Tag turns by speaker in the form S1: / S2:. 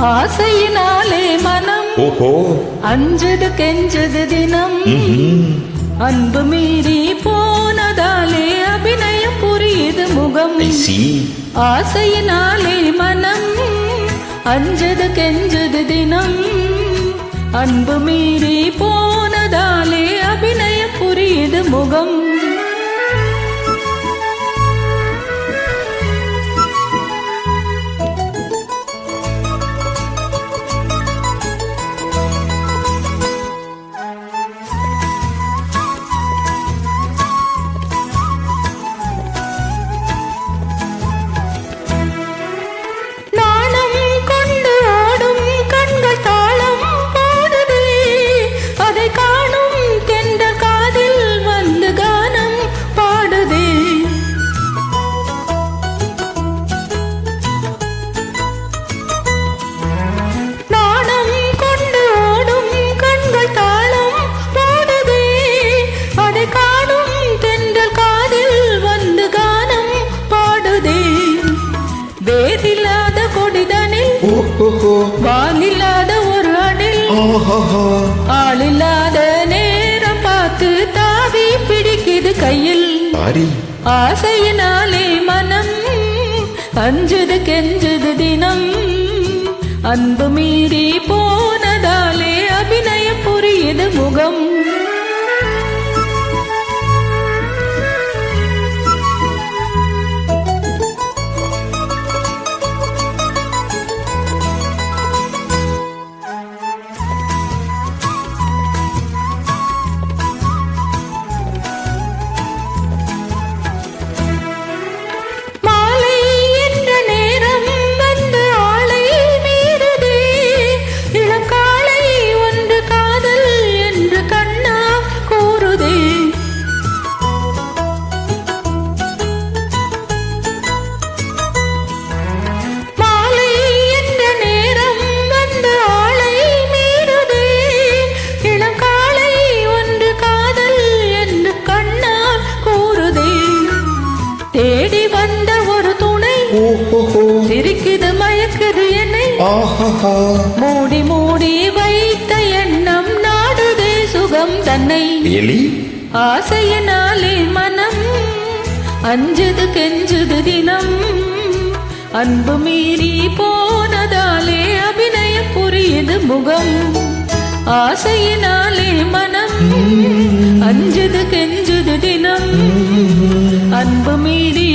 S1: ஆசையினாலே மனம்
S2: ஓஹோ.
S1: அஞ்சது கெஞ்சது தினம். அன்பு மீறி போனதாலே அபிநயம் புரியுது முகம். ஆசையினாலே மனம் அஞ்சது கெஞ்சது தினம். அன்பு மீறி போனதாலே அபிநயம் புரியுது முகம்.
S2: ஓஹோஹோ.
S1: வாலில்லாத ஒரு அணில்
S2: ஆஹாஹா.
S1: ஆளில்லாத நேரம் பார்த்து தாவி பிடிக்குது கையில் ஆசையினாலே மனம் அஞ்சுது கெஞ்சுது தினம் அன்பு மீறி போனதாலே தேடி வந்த ஒரு துணை. சிரிக்குது மயக்குது என்னை. மூடி மூடி வைத்த எண்ணம் நாடுதே சுகம் தன்னை? ஆசையினாலே மனம். அஞ்சுது கெஞ்சுது தினம். அன்பு மீறி போனதாலே அபிநயம் புரியுது முகம். ஆசையினாலே மனம். அஞ்சுது கெஞ்சுது தினம். அன்பு மீறி